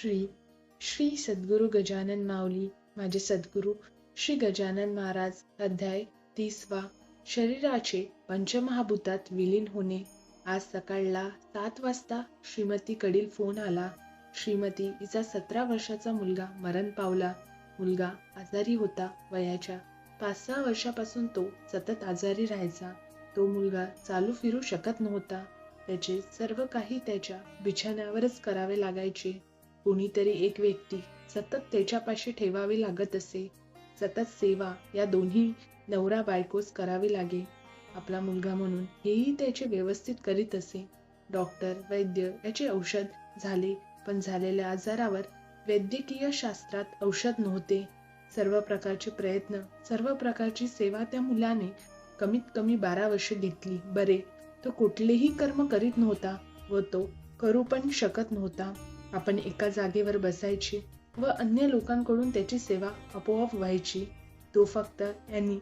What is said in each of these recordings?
श्री श्री सद्गुरु गजानन माऊली माझे सद्गुरु श्री गजानन महाराज अध्याय तीसवा. शरीराचे पंचमहाभूतात विलीन होणे. आज सकाळला सात वाजता श्रीमतीकडील फोन आला. श्रीमती हिचा सतरा वर्षाचा मुलगा मरण पावला. मुलगा आजारी होता वयाच्या. पाच सहा वर्षापासून तो सतत आजारी राहायचा. तो मुलगा चालू फिरू शकत नव्हता. त्याचे सर्व काही त्याच्या बिछाण्यावरच करावे लागायचे. कोणीतरी एक व्यक्ती सतत त्याच्यापाशी ठेवावी लागत असे. सतत सेवा या दोन्ही नवरा बायकोस करावी लागे. आपला मुलगा म्हणून हेही त्याचे व्यवस्थित करीत असे. डॉक्टर वैद्य याचे औषध झाले पण झालेल्या आजारावर वैद्यकीय शास्त्रात औषध नव्हते. सर्व प्रकारचे प्रयत्न सर्व प्रकारची सेवा त्या मुलाने कमीत कमी बारा वर्षे घेतली. बरे तो कुठलेही कर्म करीत नव्हता व तो करू पण शकत नव्हता. आपण एका जागेवर बसायची व अन्य लोकांकडून त्याची सेवा आपोआप व्हायची. तो फक्त यांनी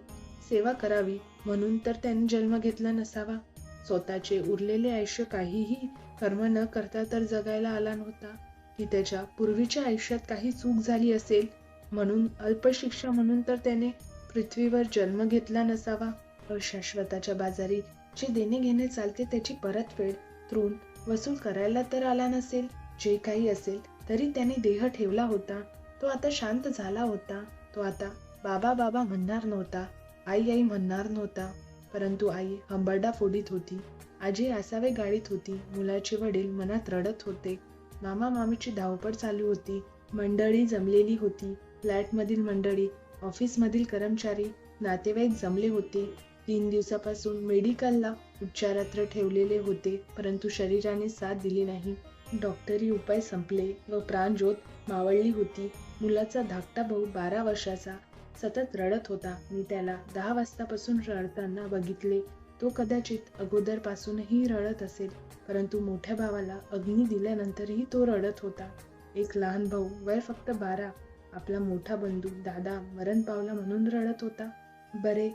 सेवा करावी म्हणून तर त्याने जन्म घेतला नसावा. स्वतःचे उरलेले आयुष्य काहीही कर्म न करता तर जगायला आला नव्हता. की त्याच्या पूर्वीच्या आयुष्यात काही चूक झाली असेल म्हणून अल्पशिक्षा म्हणून तर त्याने पृथ्वीवर जन्म घेतला नसावा. अशाश्वताच्या बाजारी जे देणे घेणे चालते त्याची परतफेड तृण वसूल करायला तर आला नसेल. जे काही असेल तरी त्याने देह ठेवला होता. तो आता शांत झाला होता. तो आता बाबा बाबा म्हणणार नव्हता. आई आई म्हणणार नव्हता. परंतु आई हंबरडा फोडीत होती. आजी असावे गाडीत होती. मुलाचे वडील मनात रडत होते. मामा मामीची धावपळ चालू होती. मंडळी जमलेली होती. फ्लॅटमधील मंडळी ऑफिसमधील कर्मचारी नातेवाईक जमले होते. तीन दिवसापासून मेडिकलला उपचारात्र ठेवलेले होते. परंतु शरीराने साथ दिली नाही. डॉक्टरी उपाय संपले व प्राणज्योत मावळली होती. मुलाचा धाकटा भाऊ बारा वर्षाचा सतत रडत होता. मी त्याला दहा वाजतापासून रडताना बघितले. तो कदाचित अगोदर पासूनही रडत असेल परंतु मोठ्या भावाला अग्नी दिल्यानंतरही तो रडत होता. एक लहान भाऊ वय फक्त बारा आपला मोठा बंधू दादा मरण पावला म्हणून रडत होता. बरे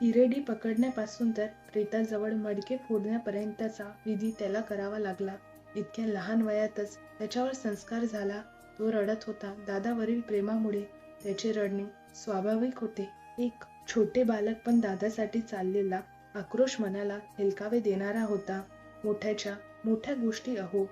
इरेडी पकडण्यापासून तर प्रेताजवळ मडके फोडण्यापर्यंतचा विधी त्याला करावा लागला. इतक्या लहान वयातच त्याच्यावर संस्कार झाला तो रडत होता. दादावरील प्रेमामुळे त्याचे रडणे स्वाभाविक होते. एक छोटे बालक पण दादासाठी चाललेला आक्रोश मनाला हेलकावे देणारा होता. मोठ्याच्या मोठ्या गोष्टी अहो.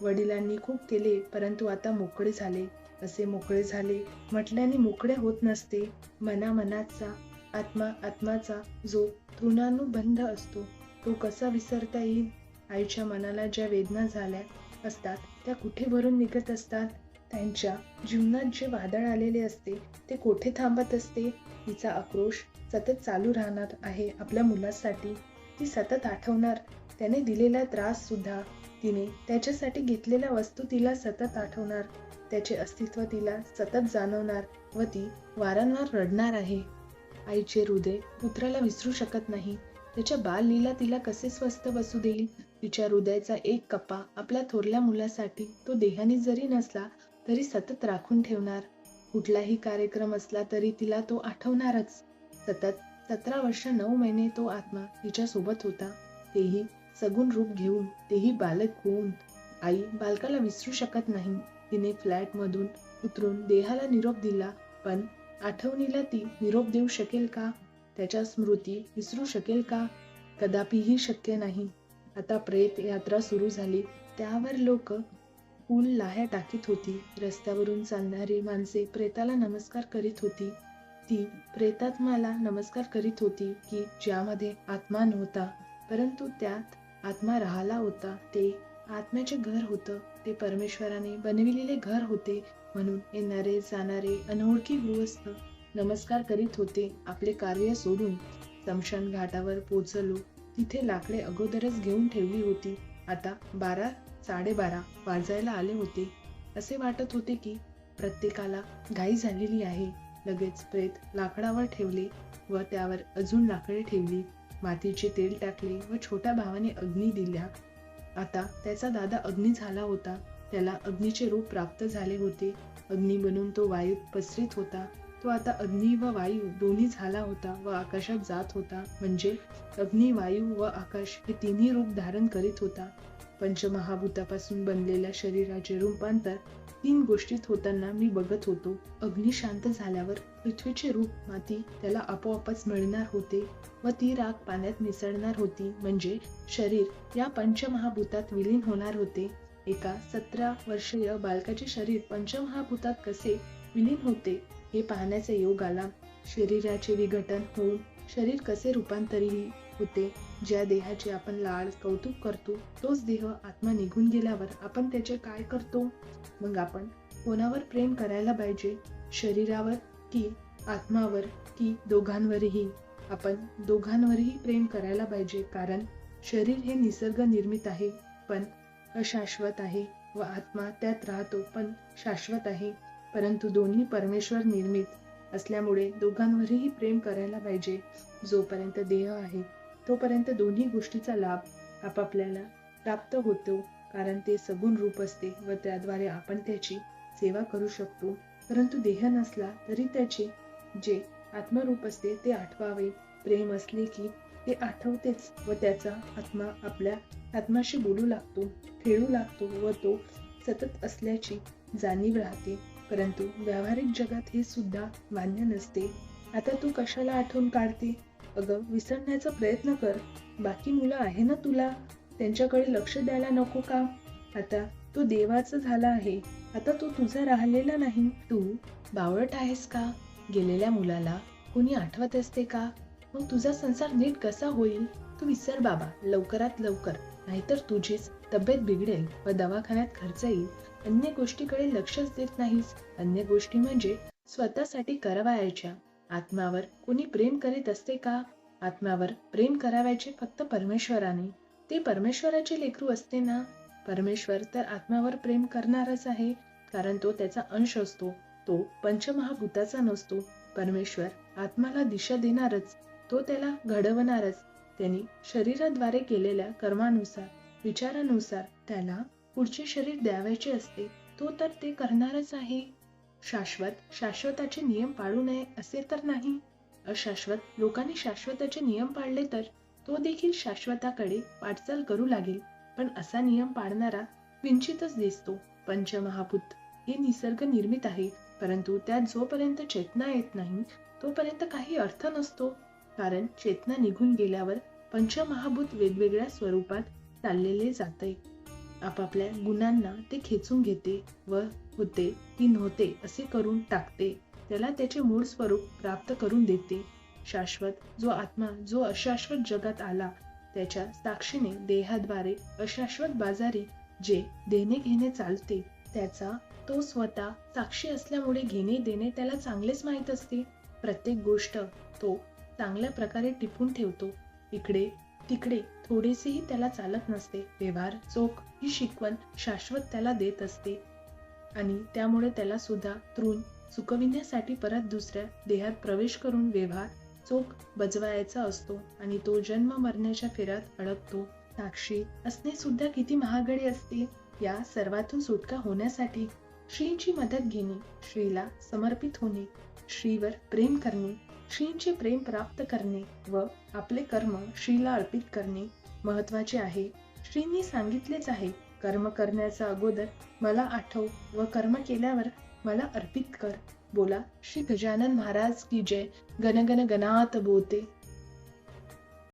वडिलांनी खूप केले परंतु आता मोकळे झाले. असे मोकळे झाले म्हटल्याने मोकळे होत नसते. मना मनाचा आत्मा आत्माचा जो तृणानुबंध असतो तो कसा विसरता येईल? आईच्या मनाला ज्या वेदना झाल्या असतात त्या कुठे भरून निघत असतात? त्यांच्या जीवनात जे वादळ आलेले असते ते कोठे थांबत असते? तिचा आक्रोश सतत चालू राहणार आहे आपल्या मुलासाठी. ती सतत आठवणार त्याने दिलेला त्रास सुद्धा. तिने त्याच्यासाठी घेतलेल्या वस्तू तिला सतत आठवणार. त्याचे अस्तित्व तिला सतत जाणवणार व ती वारंवार रडणार आहे. आईचे हृदय पुत्राला विसरू शकत नाही. त्याच्या बाललीला तिला कसे स्वस्थ बसू देईल? तिच्या हृदयाचा एक कप्पा आपल्या थोरल्या मुलासाठी तो देहाने जरी नसला तरी सतत राखून ठेवणार. कुठलाही कार्यक्रम असला तरी तिला तो आठवणारच. सतत सतरा वर्ष नऊ महिने तो आत्मा तिच्या सोबत होता. तेही सगुण रूप घेऊन तेही बालक होऊन. आई बालकाला विसरू शकत नाही. तिने फ्लॅट मधून उतरून देहाला निरोप दिला पण आठवणीला ती निरोप देऊ शकेल का? त्याच्या स्मृती विसरू शकेल का? कदापिही शक्य नाही. आता प्रेत यात्रा सुरू झाली. त्यावर लोक पूल लाह्या टाकीत होती. रस्त्यावरून चालणारी माणसे प्रेताला नमस्कार करीत होती. ती प्रेतात्माला नमस्कार करीत होती की ज्यामध्ये आत्मा नव्हता परंतु त्यात आत्मा राहिला होता. ते आत्म्याचे घर होतं. ते परमेश्वराने बनविलेले घर होते. म्हणून येणारे जाणारे अनोळखी गृहस्थ नमस्कार करीत होते. आपले कार्य सोडून घाटावर पोचलो. तिथे लाकडे अगोदरच घेऊन ठेवली होती. आता बारा साडेबारा वाजायला आले होते. असे वाटत होते की प्रत्येकाला घाई झालेली आहे. लगेच प्रेत लाकडावर ठेवले व त्यावर अजून लाकडे ठेवली. मातीचे तेल टाकले व छोट्या भावाने अग्नी दिल्या. आता त्याचा दादा अग्नी झाला होता. त्याला अग्नीचे रूप प्राप्त झाले होते. अग्नी बनून तो वायूत पसरीत होता. तो आता अग्नी व वायू दोन्ही झाला होता व आकाशात जात होता. म्हणजे अग्नी वायू व आकाश हे तिन्ही रूप धारण करीत होता. पंचमहाभूतापासून बनलेल्या शरीराचे रूपांतर तीन गोष्टीत होताना मी बघत होतो. अग्नी शांत झाल्यावर पृथ्वीचे रूप माती त्याला आपोआपच मिळणार होते व ती राख पाण्यात मिसळणार होती. म्हणजे शरीर या पंचमहाभूतात विलीन होणार होते. एका सतरा वर्षीय बालकाचे शरीर पंचमहाभूतात कसे विलीन होते? हे पाहण्याचा योग आला. शरीराचे विघटन होऊन शरीर कसे रूपांतरित होते ज्या देहाचे आपण लाड कौतुक करतो तोच देह आत्मा निघून गेल्यावर आपण त्याचे काय करतो? मग आपण कोणावर प्रेम करायला पाहिजे? शरीरावर की आत्मावर की दोघांवरही? आपण दोघांवरही प्रेम करायला पाहिजे कारण शरीर हे निसर्ग निर्मित आहे पण अशाश्वत आहे व आत्मा त्यात राहतो पण शाश्वत आहे. परंतु दोन्ही परमेश्वर निर्मित असल्यामुळे दोघांवरही प्रेम करायला पाहिजे. जोपर्यंत देह आहे तोपर्यंत दोन्ही गोष्टीचा लाभ आपापल्याला प्राप्त होतो कारण ते सगुण रूप असते व त्याद्वारे आपण त्याची सेवा करू शकतो. परंतु देह नसला तरी त्याचे जे आत्मरूप असते ते आठवावे. प्रेम असले की ते आठवतेच व त्याचा आत्मा आपल्या आत्माशी बोलू लागतो खेळू लागतो व तो सतत असल्याची जाणीव राहते. परंतु व्यावहारिक जगात हे सुद्धा मान्य नसते. आता तू कशाला आठवण काढते? अगं विसरण्याचा प्रयत्न कर. बाकी मुलं आहे ना तुला? त्यांच्याकडे लक्ष द्यायला नको का? आता तो देवाचा झाला आहे. आता तो तुझा राहिलेला नाही. तू बावळट आहेस का? गेलेल्या मुलाला कोणी आठवत असते का? मग तुझा संसार नीट कसा होईल? तू विसर बाबा लवकरात लवकर. नाहीतर तुझीच तब्येत बिघडेल व दवाखान्यात खर्च येईल. अन्य गोष्टीकडे लक्षच देत नाहीस. अन्य गोष्टी म्हणजे स्वतःसाठी करावायच्या. आत्म्यावर कोणी प्रेम करीत असते का? आत्म्यावर प्रेम करावायचे फक्त परमेश्वराने. ते परमेश्वराचे लेकरू असते ना? परमेश्वर तर आत्म्यावर प्रेम करणारच आहे. कारण तो त्याचा अंश असतो. तो पंचमहाभूताचा नसतो. परमेश्वर आत्माला दिशा देणारच. तो त्याला घडवणारच. त्यांनी शरीराद्वारे केलेल्या कर्मानुसार विचारानुसार त्याला पुढचे शरीर द्यावायचे असते. तो तर ते करणारच आहे. शाश्वत शाश्वताचे नियम पाळू नये असे तर नाही. अशाश्वत लोकांनी शाश्वताचे नियम पाळले तर तो देखील शाश्वताकडे वाटचाल करू लागेल. पण असा नियम पाळणारा किंचितच दिसतो. पंचमहाभूत हे निसर्ग निर्मित आहे. परंतु त्यात जोपर्यंत चेतना येत नाही तोपर्यंत काही अर्थ नसतो. कारण चेतना निघून गेल्यावर पंचमहाभूत वेगवेगळ्या स्वरूपात चाललेले जाते. आपापल्या गुणांना ते खेचून घेते व होते की नव्हते असे करून टाकते. त्याला त्याचे मूळ स्वरूप प्राप्त करून देते. शाश्वत जो आत्मा जो अशाश्वत जगात आला त्याच्या साक्षीने देहाद्वारे अशाश्वत बाजारी जे देणे घेणे चालते त्याचा तो स्वतः साक्षी असल्यामुळे घेणे देणे त्याला चांगलेच माहीत असते. प्रत्येक गोष्ट तो चांगल्या प्रकारे टिपून ठेवतो. इकडे तिकडे थोडेसेही त्याला चालत नसते. व्यवहार चोख ही शिकवण शाश्वत त्याला देत असते. आणि त्यामुळे त्याला सुद्धा तृण चुकविण्यासाठी परत दुसऱ्या देहात प्रवेश करून व्यवहार चोख बजवायचा असतो आणि तो जन्म मरण्याच्या फेऱ्यात अडकतो. साक्षी असणे सुद्धा किती महागडे असते. या सर्वातून सुटका होण्यासाठी श्रीची मदत घेणे श्रीला समर्पित होणे श्रीवर प्रेम करणे श्रींचे प्रेम प्राप्त करणे व आपले कर्म श्रीला अर्पित करणे महत्त्वाचे आहे. श्रींनी सांगितलेच आहे कर्म करण्याचा अगोदर मला आठव व कर्म केल्यावर मला अर्पित कर. बोला श्री गजानन महाराज की जय. गणगण गनात गणात बोते.